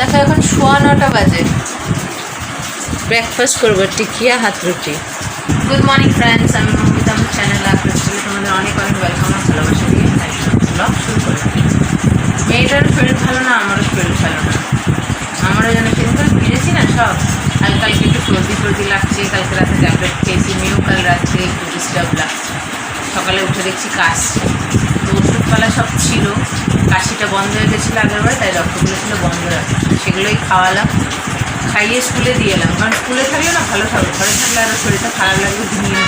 দেখো এখন সোয়া নটা বাজে। ব্রেকফাস্ট করব টিকিয়া হাত রুটি। গুড মর্নিং ফ্রেন্ডস আমি মমিতা আমার চ্যানেল আসলে তোমাদের অনেক অনেক ওয়েলকাম আর ভালোবাসা দিয়ে ব্লগ শুরু করে মেয়েটার শরীর ভালো না আমারও শরীর ভালো না। আমারও যেন কিন্তু ফিরেছি না সব। কাল কালকে একটু সর্দি সর্দি লাগছে কালকে রাতে ট্যাবলেট খেয়েছি মেয়েও কাল রাত্রে একটু ডিস্টার্ব লাগছে। সকালে উঠে দেখছি কাশি ওষুধপালা সব ছিল। কাশিটা বন্ধ হয়ে গেছিল আগেরবার, তাই রক্তগুলো ছিল বন্ধ রাখা সেগুলোই খাওয়ালাম। খাইয়ে স্কুলে দিয়ে এলাম। কারণ স্কুলে থাকলে না ভালো থাকবে ঘরে থাকলে আরও শরীরটা খারাপ লাগবে, ঘুমিয়ে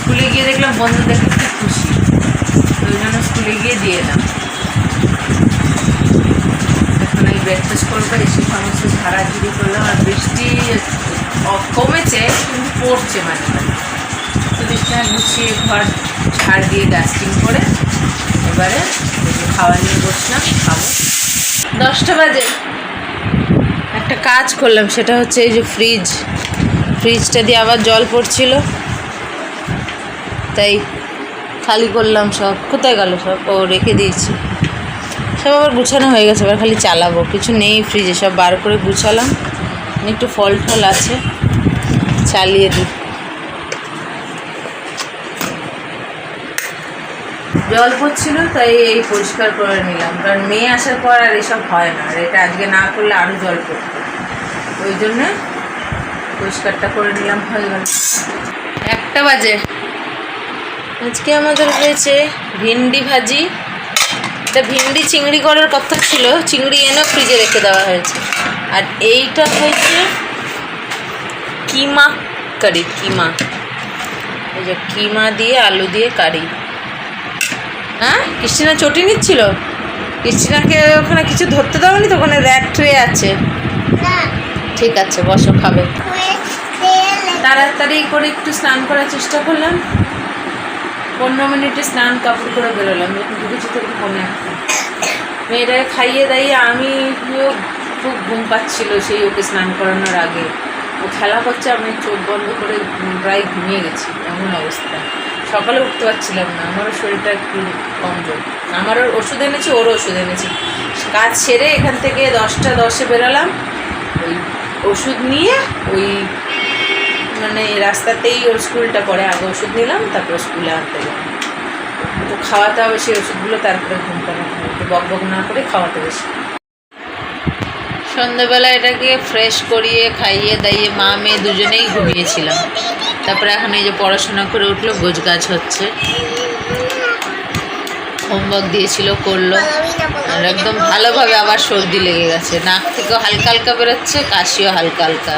স্কুলে গিয়ে দেখলাম বন্ধু দেখে খুব খুশি। ওই জন্য স্কুলে গিয়ে দিয়ে এলাম। এখন এই ব্রেকফাস্ট করব, এসে সমস্ত ঝাড়াঝুড়ি করলাম। আর বৃষ্টি কমেছে, কিন্তু পড়ছে মাঝে মাঝে। তো বিছানা গুছিয়ে ঘর ঝাড় দিয়ে ডাস্টিং করে এবারে খাওয়া নিয়ে বসলাম, খাব। দশটা বাজে। একটা কাজ করলাম, সেটা হচ্ছে এই যে ফ্রিজ ফ্রিজটা দিয়ে আবার জল পড়ছিল। তাই খালি করলাম সব। কোথায় গেল সব? ও, রেখে দিয়েছি। সব আবার গুছানো হয়ে গেছে, এবার খালি চালাবো। কিছু নেই ফ্রিজে সব বার করে গুছালাম। একটু ফল টল আছে, চালিয়ে দিই। জল পড়ছিল, তাই এই পরিষ্কার করে নিলাম। কারণ মেয়ে আসার পর আর এসব হয় না, আর এটা আজকে না করলে আরও জল পড়তো। ওই জন্যে পরিষ্কারটা করে নিলাম, হয়ে গেল। একটা বাজে। আজকে আমাদের হয়েছে ভিন্ডি ভাজি। এটা ভিন্ডি চিংড়ি করার কথা ছিল, চিংড়ি এনেও ফ্রিজে রেখে দেওয়া হয়েছে। আর এইটা হয়েছে কিমা কারি, কিমা। এই যে কিমা দিয়ে আলু দিয়ে কারি। হ্যাঁ? ক্রিস্টিনা চটি নিচ্ছিল? ক্রিস্টিনাকে ওখানে কিছু ধরতে দাওনি তো? ওখানে র্যাক ট্রে আছে। ঠিক আছে বসো খাবে। তাড়াতাড়ি করে একটু স্নান করার চেষ্টা করলাম। পনেরো মিনিটে স্নান কাপড় করে বেরোলাম। তখন কমে একটা। মেয়েটাকে খাইয়ে দাইয়ে আমি খুব ঘুম পাচ্ছিল সেই ওকে স্নান করানোর আগে। ও খেলা করছে আমি চোখ বন্ধ করে প্রায় ঘুমিয়ে গেছি। এমন অবস্থা। সকালে উঠতে পারছিলাম না। আমারও শরীরটা একটু কমজোর আমারও ওষুধ এনেছি, ওরও ওষুধ এনেছি। কাজ সেরে এখান থেকে দশটা দশে বেরোলাম। ওই ওষুধ নিয়ে ওই মানে রাস্তাতেই ওর স্কুলটা পরে আগে ওষুধ নিলাম, তারপরে স্কুলে আনতে গেলাম। তো খাওয়াতে হবে সেই ওষুধগুলো, তারপরে ঘুম পাড়াতে হবে তো বক বক না করে খাওয়াতে বেশি। সন্ধ্যেবেলা এটাকে ফ্রেশ করিয়ে, খাইয়ে, দাইয়ে মা মেয়ে দুজনেই ঘুমিয়েছিলাম। তারপরে এখন এই যে পড়াশোনা করে উঠল, গোছ গাছ হচ্ছে। হোমওয়ার্ক দিয়েছিল, করল। আর একদম ভালোভাবে আবার সর্দি লেগে গেছে। নাক থেকেও হালকা হালকা বেরোচ্ছে, কাশিও হালকা হালকা।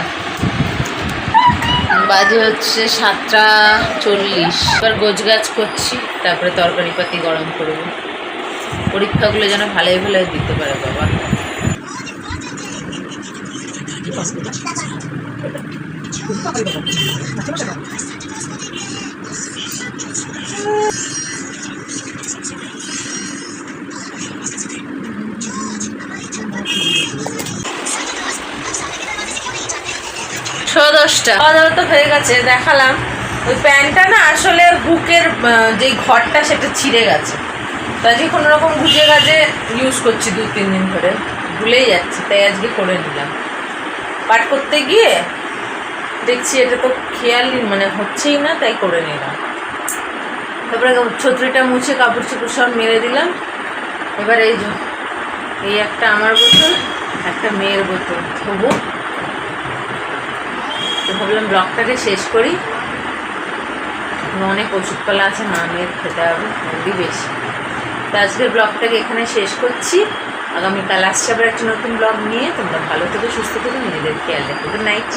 বাজে হচ্ছে সাতটা চল্লিশ। এবার গোছগাছ করছি, তারপরে তরকারি পাতি গরম করব। পরীক্ষাগুলো যেন ভালোই ভালোই দিতে পারে বাবা। ছ দশটা। খাওয়া হয়ে গেছে, দেখালাম। ওই প্যান্টটা না আসলে বুকের যে ঘরটা সেটা ছিঁড়ে গেছে। তাই যে কোনো রকম গুজে গাজে ইউজ করছি দু তিন দিন ধরে। ভুলেই যাচ্ছি, তাই আজকে করে নিলাম। পাট করতে গিয়ে দেখছি এটা তো খেয়ালই মানে হচ্ছেই না, তাই করে নিলাম। তারপরে ছত্রিটা মুছে কাপড় চোপড় সব মেরে দিলাম। এবার এই এই একটা আমার বোতল, একটা মেয়ের বোতল। ধোবো তো ভাবলাম ব্লগটাকে শেষ করি। অনেক ওষুধপালা আছে মা মেয়ের খেতে হবে, হেলদি বেশি। তো আজকের ব্লগটাকে এখানে শেষ করছি। আগামীকাল আসছে আবার একটা নতুন ব্লগ নিয়ে। তোমরা ভালো থেকে, সুস্থ থেকে, নিজেদের খেয়াল রেখো। Good night